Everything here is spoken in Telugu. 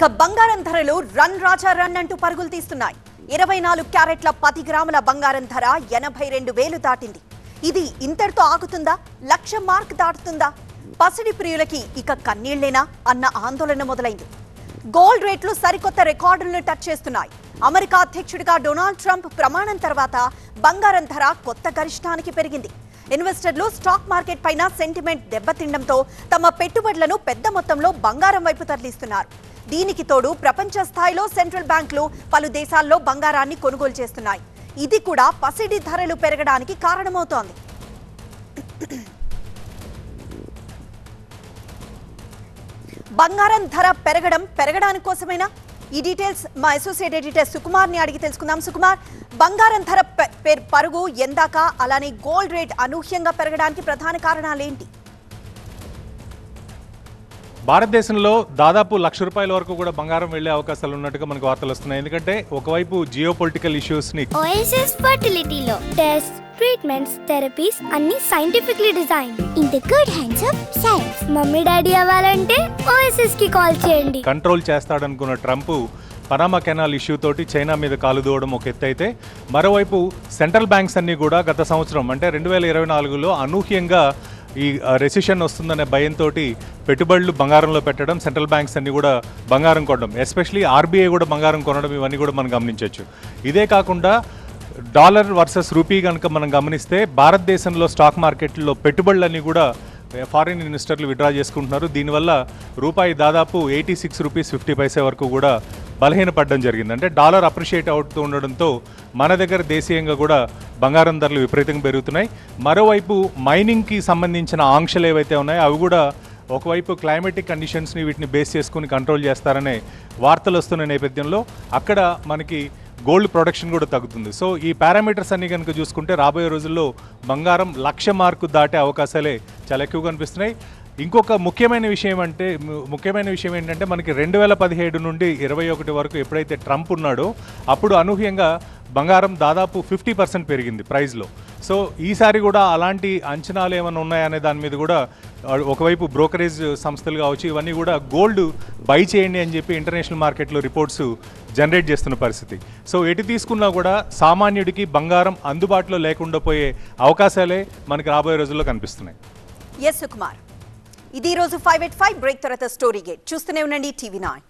ఇక బంగారం ధరలు రన్ రాజా రన్ అంటూ పరుగులు తీస్తున్నాయి. ఇరవై నాలుగు క్యారెట్ల పది గ్రాముల బంగారం ధర ఎనభై రెండు వేలు దాటింది. ఇది ఇంతటితో ఆగుతుందా? లక్ష మార్క్ దాటుతుందా? పసిడి ప్రియులకి ఇక కన్నీళ్ళేనా అన్న ఆందోళన మొదలైంది. గోల్డ్ రేట్లు సరికొత్త రికార్డులను టచ్ చేస్తున్నాయి. అమెరికా అధ్యక్షుడిగా డొనాల్డ్ ట్రంప్ ప్రమాణం తర్వాత బంగారం ధర కొత్త గరిష్టానికి పెరిగింది. ఇన్వెస్టర్లు స్టాక్ మార్కెట్ పైన సెంటిమెంట్ దెబ్బతిండంతో తమ పెట్టుబడులను పెద్ద మొత్తంలో బంగారం వైపు తరలిస్తున్నారు. దీనికి తోడు ప్రపంచ స్థాయిలో సెంట్రల్ బ్యాంకులు పలు దేశాల్లో బంగారాన్ని కొనుగోలు చేస్తున్నాయి. ఇది కూడా పసిడి ధరలు పెరగడానికి కారణమవుతోంది. బంగారం ధర పెరగడం పెరగడానికి కోసమేనా ఈ డీటెయిల్స్ మా అసోసియేట్ ఎడిటర్ సుకుమార్ని అడిగి తెలుసుకుందాం. సుకుమార్ బంగారం ధర పరుగు ఎందాక అలానే గోల్డ్ రేట్ అనూహ్యంగా పెరగడానికి ప్రధాన కారణాలు ఏంటి? భారతదేశంలో దాదాపు లక్ష రూపాయల వరకు కూడా బంగారం వెళ్ళే అవకాశాలు ఉన్నట్టుగా మనకు వార్తలు వస్తున్నాయి. ఎందుకంటే ఒకవైపు జియో పొలిటికల్ ఇష్యూస్ని ఓఎస్ఎస్ ఫర్టిలిటీలో టెస్ట్ ట్రీట్మెంట్స్ థెరపీస్ అన్ని scientifically design in the good hands of science mummy daddy అవ్వాలంటే ఓఎస్ఎస్కి కాల్ చేయండి. కంట్రోల్ చేస్తాడనుకున్న ట్రంప్ పనామా కెనాల్ ఇష్యూ తోటి చైనా మీద కాలు దూవడం ఒక ఎత్తు అయితే మరోవైపు సెంట్రల్ బ్యాంక్స్ అన్ని కూడా గత సంవత్సరం అంటే రెండు వేల ఇరవై నాలుగులో అనూహ్యంగా ఈ రెసిషన్ వస్తుందనే భయంతో పెట్టుబడులు బంగారంలో పెట్టడం సెంట్రల్ బ్యాంక్స్ అన్ని కూడా బంగారం కొనడం ఎస్పెషలీ ఆర్బీఐ కూడా బంగారం కొనడం ఇవన్నీ కూడా మనం గమనించవచ్చు ఇదే కాకుండా డాలర్ వర్సెస్ రూపీ కనుక మనం గమనిస్తే భారతదేశంలో స్టాక్ మార్కెట్లో పెట్టుబడులన్నీ కూడా ఫారిన్ ఇన్వెస్టర్లు విడ్రా చేసుకుంటున్నారు. దీనివల్ల రూపాయి దాదాపు eighty six rupees fifty paise వరకు కూడా బలహీనపడడం జరిగింది. అంటే డాలర్ అప్రిషియేట్ అవుతూ ఉండడంతో మన దగ్గర దేశీయంగా కూడా బంగారం ధరలు విపరీతంగా పెరుగుతున్నాయి. మరోవైపు మైనింగ్కి సంబంధించిన ఆంక్షలు ఏవైతే ఉన్నాయో అవి కూడా ఒకవైపు క్లైమేటిక్ కండిషన్స్ని వీటిని బేస్ చేసుకుని కంట్రోల్ చేస్తారనే వార్తలు వస్తున్న నేపథ్యంలో అక్కడ మనకి గోల్డ్ ప్రొడక్షన్ కూడా తగ్గుతుంది. సో ఈ పారామీటర్స్ అన్ని కనుక చూసుకుంటే రాబోయే రోజుల్లో బంగారం లక్ష మార్కు దాటే అవకాశాలే చాలా ఎక్కువ కనిపిస్తున్నాయి ఇంకొక ముఖ్యమైన విషయం అంటే ముఖ్యమైన విషయం ఏంటంటే మనకి రెండు వేల పదిహేడు నుండి ఇరవై ఒకటి వరకు ఎప్పుడైతే ట్రంప్ ఉన్నాడో అప్పుడు అనూహ్యంగా బంగారం దాదాపు ఫిఫ్టీ పర్సెంట్ పెరిగింది ప్రైస్లో సో ఈసారి కూడా అలాంటి అంచనాలు ఏమైనా ఉన్నాయనే దాని మీద కూడా ఒకవైపు బ్రోకరేజ్ సంస్థలు కావచ్చు ఇవన్నీ కూడా గోల్డ్ బై చేయండి అని చెప్పి ఇంటర్నేషనల్ మార్కెట్లో రిపోర్ట్స్ జనరేట్ చేస్తున్న పరిస్థితి. సో ఎటు తీసుకున్నా కూడా సామాన్యుడికి బంగారం అందుబాటులో లేకుండా పోయే అవకాశాలే మనకి రాబోయే రోజుల్లో కనిపిస్తున్నాయి. ఎస్ సుకుమార్. ఇది ఈ రోజు ఫైవ్ ఎయిట్ ఫైవ్ బ్రేక్ తర్వాత స్టోరీ గేట్ చూస్తూనే ఉండండి టీవీ నైన్.